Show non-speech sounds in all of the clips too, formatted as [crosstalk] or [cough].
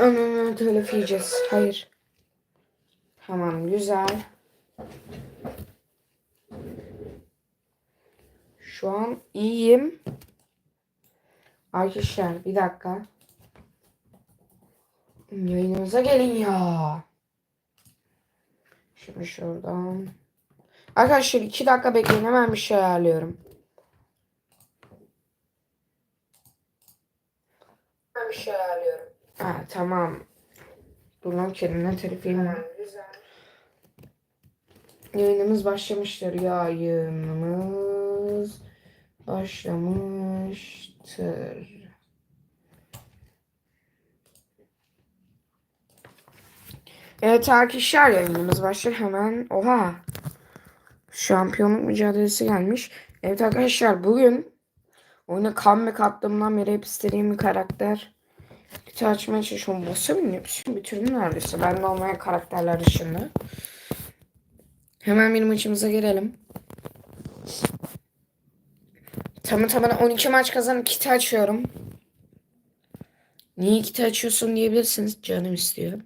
Önünü telef. Hayır. Tamam güzel. Şu an iyiyim. Arkadaşlar bir dakika. Yayınımıza gelin ya. Şimdi şuradan. Arkadaşlar iki dakika bekleyin hemen bir şey ayarlıyorum. Bir şey ayarlıyorum. Ha tamam. Dur lan kendimden telif yiyeyim. Yayınımız başlamıştır. Yayınımız başlamıştır. Evet arkadaşlar yayınımız başlar hemen. Oha. Şampiyonluk mücadelesi gelmiş. Evet arkadaşlar bugün oyuna comeback attığımdan beri hep istediğim bir karakter. Kutu açmaya çalışıyorum. Boss'a biniyor. Bitirdim neredeyse. Ben de olmayan karakterler dışında. Hemen bir maçımıza girelim. Tamı tamına 12 maç kazanıp kiti açıyorum. Niye kiti açıyorsun diyebilirsiniz. Canım istiyor.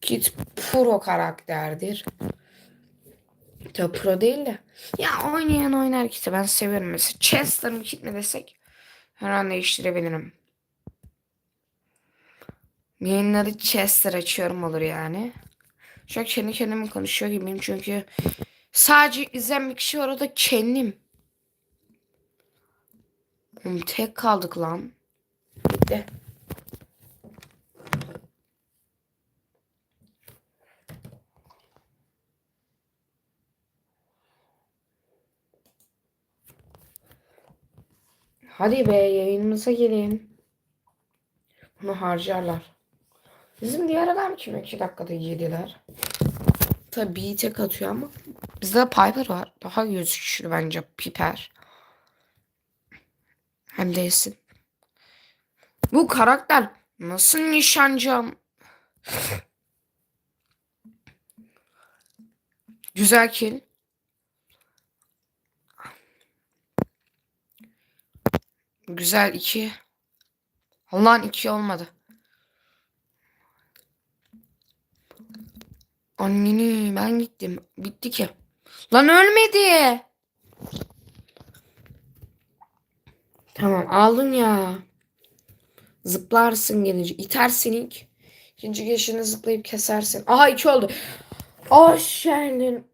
Kit pro karakterdir. Tabi pro değil de. Ya oynayan oynar kiti ben seviyorum. Mesela Chester mı kit mi desek her an değiştirebilirim. Yayınları Chester açıyorum olur yani. An kendi kendime konuşuyor gibiyim çünkü sadece izleyen bir kişi var o da kendim. Tek kaldık lan. Bitti. Hadi be yayınımıza gelin. Bunu harcarlar. Bizim diğer adam kim 2 dakikada yediler. Tabii tek atıyor ama bizde Piper var. Daha gözüküşlü bence Piper. Hem değilsin. Bu karakter nasıl nişancım? Güzel kill. Güzel iki. Allah'ın iki olmadı. Anneni ben gittim. Bitti ki. Lan ölmedi. Tamam aldın ya. Zıplarsın gelince. İtersin ilk. İkinci geçişini zıplayıp kesersin. Aha iki oldu. Hoş geldin.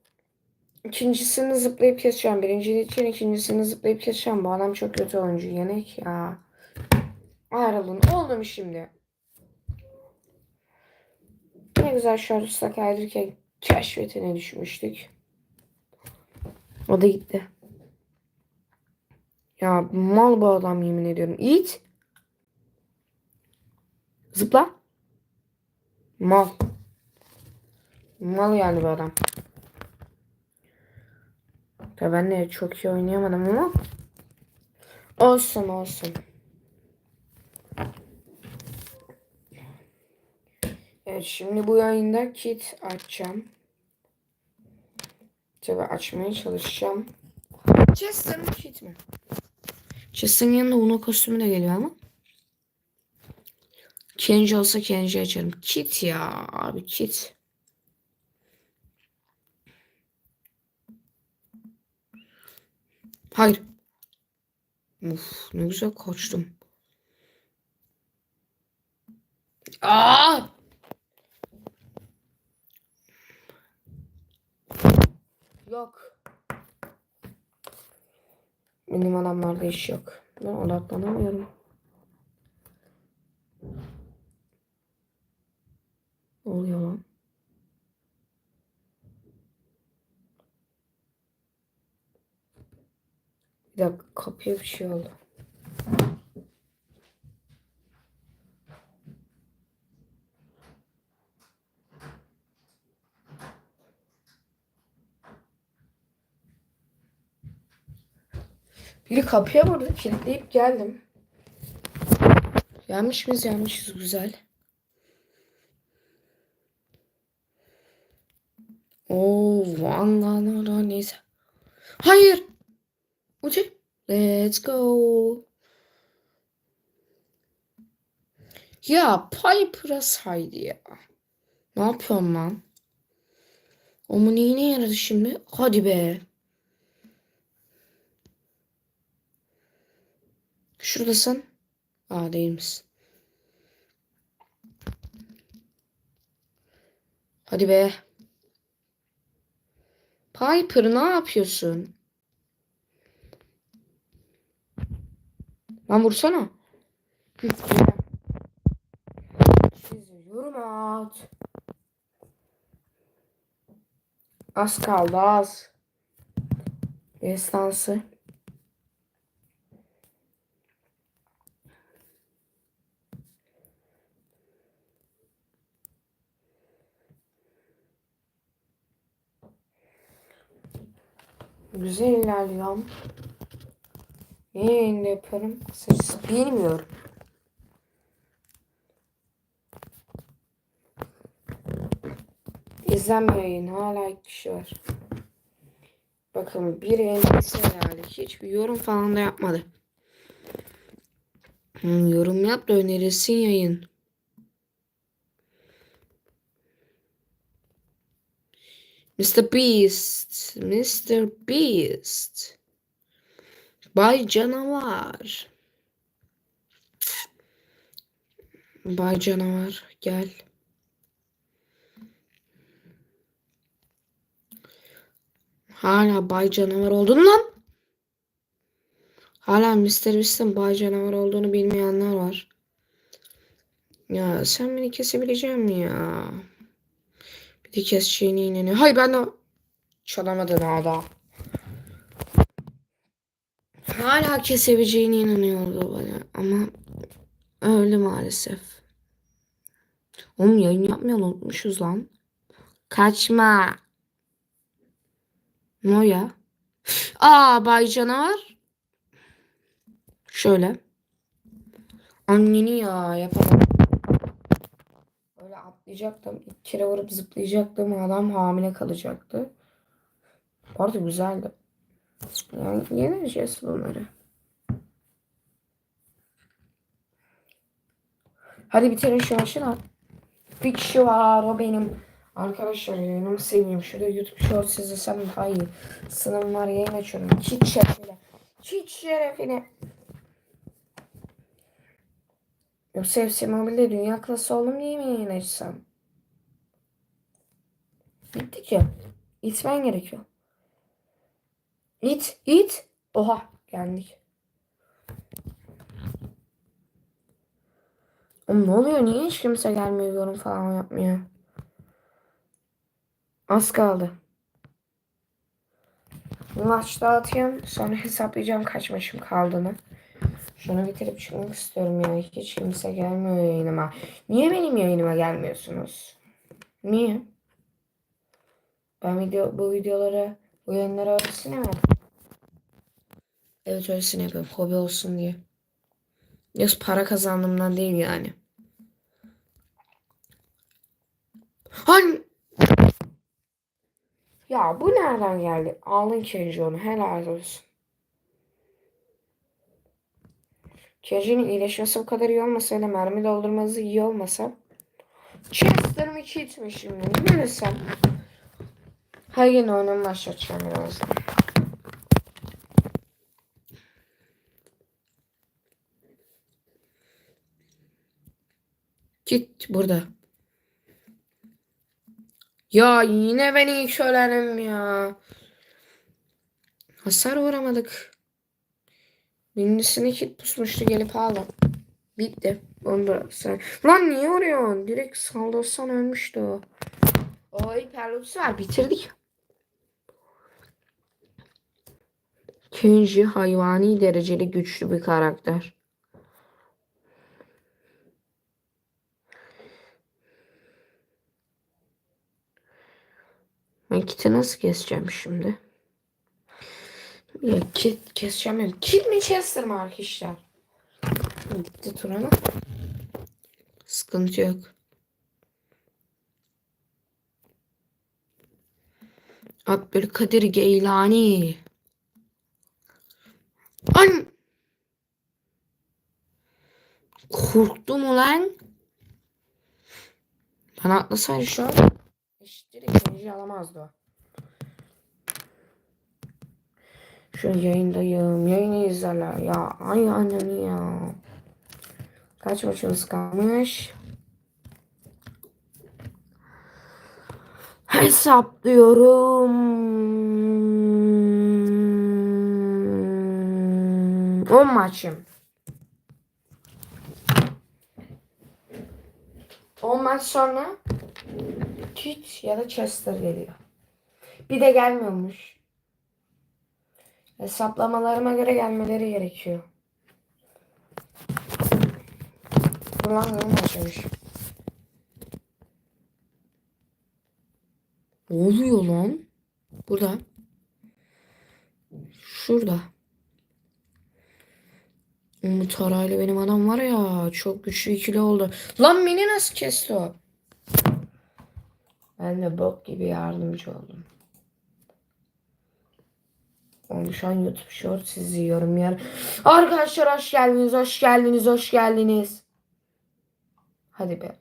İkincisini zıplayıp keseceğim. Birinci için ikincisini zıplayıp keseceğim. Bu adam çok kötü oyuncu. Yenek ya. Ayrılın. Oldu mu şimdi? Ne güzel şarjısta kaydırırken keşfetine düşmüştük. O da gitti. Ya mal bu adam yemin ediyorum. İt. Zıpla. Mal. Mal yani bu adam. Tabii ben de çok iyi oynayamadım ama. Olsun olsun. Evet şimdi bu yayında kit açacağım. Tabii açmaya çalışacağım. Chester kit mi? Chester'ın yanında Uno kostümü de geliyor ama. Kenji olsa Kenji açarım. Kit ya abi kit. Hayır. Uf, ne güzel kaçtım. Aa! Yok. Benim adamlarda iş yok. Ben odaklanamıyorum. Ne oluyor lan? Bir dakika kapıya bir şey oldu. Biri kapıya vurdu. Kilitleyip geldim. Yanmış mıyız? Yanmışız. Güzel. Oo, vallahi neyse. Hayır. Uçak. Let's go. Ya Piper'a saydı ya. Ne yapıyorsun lan? O mu neyine yaradı şimdi? Hadi be. Şuradasın. Aa değil misin? Hadi be. Piper ne yapıyorsun? Lan vursana. Çiziyorum at. Az kaldı az. Destansı. Güzel ilerliyorum. Ne yayında yaparım? Kısacası bilmiyorum. İzlenmiyor yayın. Hala iki kişi var. Bakın bir elbise herhalde. Hiçbir yorum falan da yapmadı. Hmm, yorum yap da önerilsin yayın. Mr. Beast. Mr. Beast. Bay Canavar. Bay Canavar gel. Hala Bay Canavar oldun lan. Hala Mr. Beast'in Bay Canavar olduğunu bilmeyenler var. Ya sen beni kesebilecek mi ya? De keseceğine inanıyor. Hay ben de çalamadın hala. Hala kesebileceğine inanıyordu bana ama öyle maalesef. Oğlum yayın yapmayı unutmuşuz lan. Kaçma. Ne o ya? [laughs] Aa Bay Canavar. Şöyle. Anneni ya yapamadım. Öyle atlayacaktım. İlk kere vurup zıplayacaktım. Adam hamile kalacaktı. Bu arada güzeldi. Yani yeneceğiz bunları. Hadi bitirin şu maçı lan. Bir kişi var o benim. Arkadaşlar yayınımı seveyim. Şurada YouTube Shorts izlesem daha iyi. Sınavım var yayın açıyorum. Çiç şerefine. Çiç şerefine. Yoksa FC Mobile'de dünya klası oldum diye mi yayın açsam? Bitti ki. İtmen gerekiyor. İt, it. Oha, geldik. Oğlum ne oluyor? Niye hiç kimse gelmiyor yorum falan yapmıyor? Az kaldı. Maçta atayım. Sonra hesaplayacağım kaç maçım kaldığını. Şunu bitirip çıkmak istiyorum ya. Hiç kimse gelmiyor yayınıma. Niye benim yayınıma gelmiyorsunuz? Niye? Ben video, bu videoları, bu yayınları öylesine mi? Evet öylesine yapıyorum. Hobi olsun diye. Yoksa para kazandığımdan değil yani. Hani ya bu nereden geldi? Aldın Kenji onu. Helal olsun. Kenji'nin iyileşmesi bu kadar iyi olmasaydı mermi doldurması iyi olmasa Chester'ımı kitmiş şimdi. Ne desem? Her gün oyunu başlatacağım birazdan. Git burada. Ya yine ben ilk ölerim ya. Hasar vuramadık. Birincisini kit pusmuştu gelip aldım. Bitti. Onu sen. Lan niye vuruyorsun? Direkt saldırsan ölmüştü o. O hiperlüks var. Bitirdik. Kenji hayvani dereceli güçlü bir karakter. Ben kiti nasıl keseceğim şimdi? Ya kit keseceğim. Kit mi Chester arkadaşlar? Bitti tur ama. Sıkıntı yok. Abdülkadir Geylani. An! Korktum ulan. Bana atlasaydı şu an eşittir ikinci alamazdı o. Şu an yayındayım. Yayını izlerler ya. Ay anneni ya. Kaç maçımız kalmış? Hesaplıyorum. 10 maçım. 10 maç sonra Tüt ya da Chester geliyor. Bir de gelmiyormuş. Hesaplamalarıma göre gelmeleri gerekiyor. Ulan ne başlamış. Ne oluyor lan? Burada. Şurada. Umut Aray'la benim adam var ya çok güçlü ikili oldu. Lan beni nasıl kesti o? Ben de bok gibi yardımcı oldum. Oğlum şu an YouTube Shorts izliyorum ya. Arkadaşlar hoş geldiniz, hoş geldiniz, hoş geldiniz. Hadi be.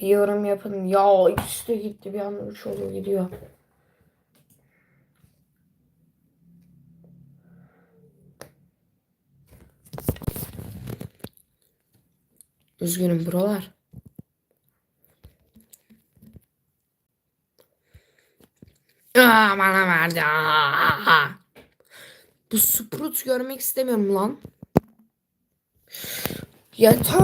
Bir yorum yapın. Ya ikisi de gitti bir anda üç oluyor gidiyor. Üzgünüm buralar. Aa, bana verdi. Aa. Bu Sprout görmek istemiyorum lan. Yeter.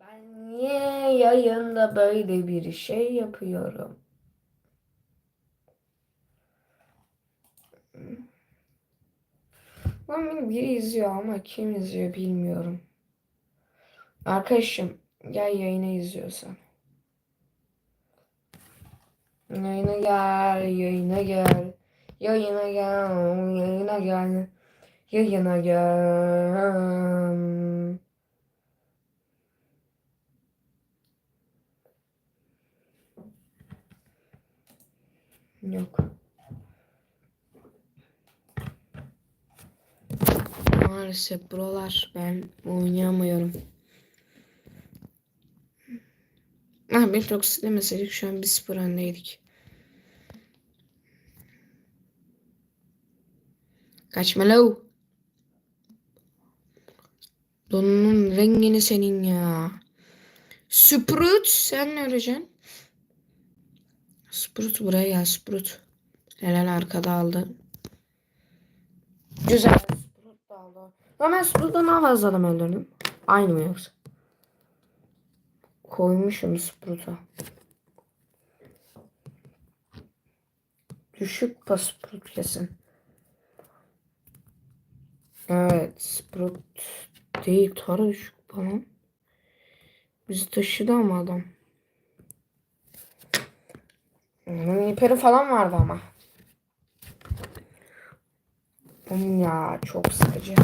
Ben niye yayında böyle bir şey yapıyorum? Lan beni biri izliyor ama kim izliyor bilmiyorum. Arkadaşım gel yayını izliyorsan. Yayına gel, yayına gel. Yayına gel, yayına gel. Yayına gel. Yok. Maalesef buralar ben oynayamıyorum. Ah bir toksik demeseydik şu an bir sıfır öndeydik. Kaçma lav. Donunun rengini senin ya. Sprut sen ne öleceksin? Sprut buraya gel Sprut. Helal arkada aldı. Güzel. Sprut da aldı. Ama ben Sprut'ta daha fazla adam öldürdüm. Aynı mı yoksa? Koymuşum Sprut'a. Düşük pas Sprut kesin. Evet Sprut değil Tara düşük falan. Bizi taşıdı ama adam. Onun falan vardı ama. Oğlum ya çok sıkıcı.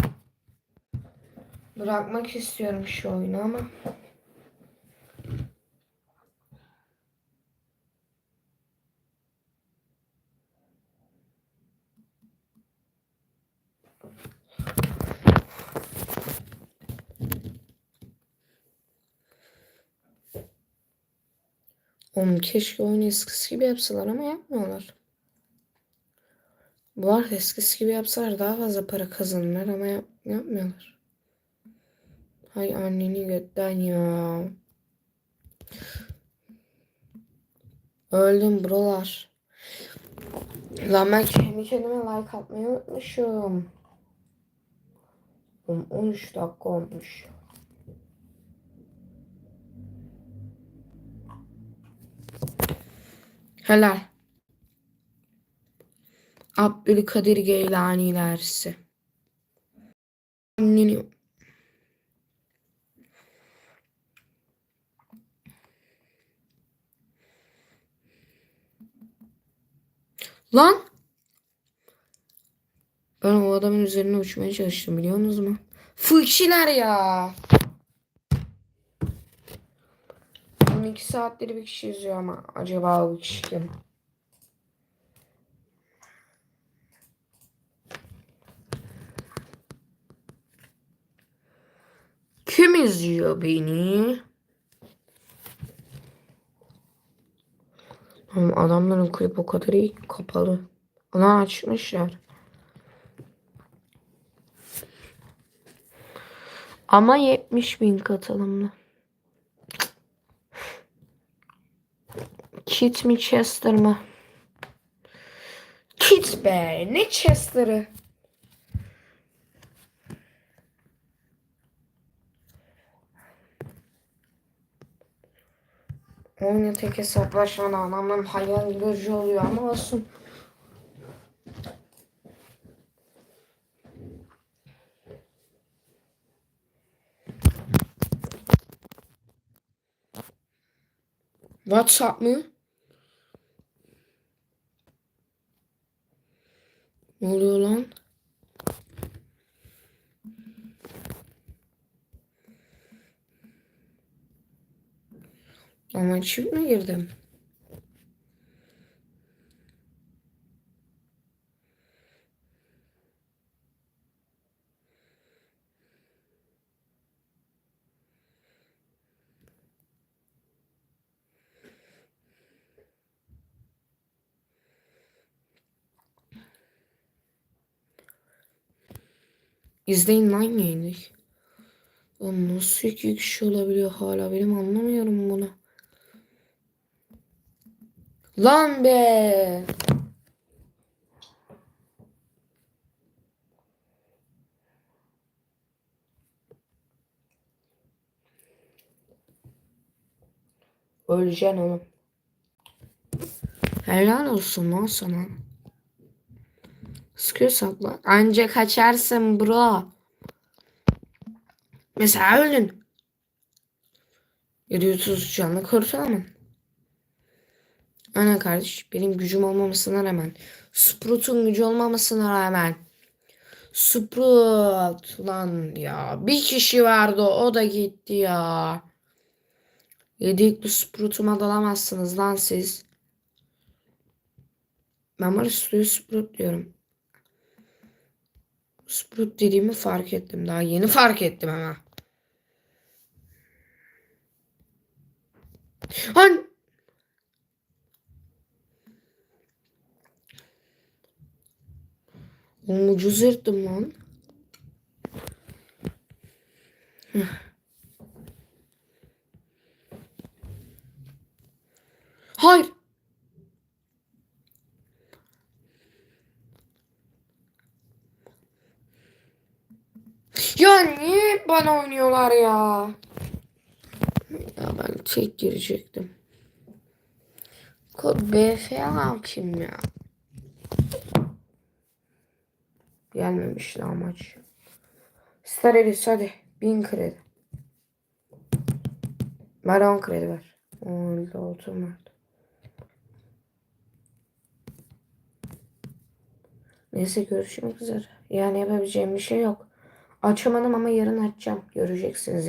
Bırakmak istiyorum şu oyunu ama. Oğlum keşke oyunu eskisi gibi yapsalar ama yapmıyorlar. Bu arada eskisi gibi yapsalar daha fazla para kazanırlar ama yap yapmıyorlar. Hay anneni götten ya. Öldüm buralar. Lan ben kendi kendime like atmayı unutmuşum. Oğlum 13 dakika olmuş. Helal. Abdülkadir Geylani ilerisi. Anneni. Lan. Ben o adamın üzerine uçmaya çalıştım biliyorsunuz mu? Fıkşiler ya. 12 saatleri bir kişi izliyor ama acaba o kişi kim? izliyor beni? Oğlum adamların klip o kadar iyi kapalı. Ana açmışlar. Ama 70 bin katılımlı. Kit mi Chester mı? Kit be ne Chester'ı? Oyuna tek hesaplaşmanın adamların hayal görücü oluyor ama olsun. WhatsApp mı? Ne oluyor lan? Ama çift mi girdim? İzleyin lan yayını. Lan nasıl iki kişi olabiliyor hala benim anlamıyorum bunu. Lan be. Öleceksin oğlum. Helal olsun lan sana. Sıkıyor sapla. Anca kaçarsın bro. Mesela öldün. 730 canlı kurtulamam. Ana kardeş benim gücüm olmamasına rağmen. Sprout'un gücü olmamasına rağmen. Sprout lan ya. Bir kişi vardı o da gitti ya. Yedikli Sprout'uma dalamazsınız lan siz. Ben var suyu Sprout diyorum. Sprout dediğimi fark ettim. Daha yeni fark ettim ama. Lan Oğlum ucuz yırttım lan. Hayır. Ya niye bana oynuyorlar ya? Ya ben tek girecektim. Kod BFA kim ya? Gelmemişti amaç. Star Elis hadi. Bin kredi. Ver 10 kredi ver. 10 oturmadı. Neyse görüşmek üzere. Yani yapabileceğim bir şey yok. Açamadım ama yarın açacağım. Göreceksiniz.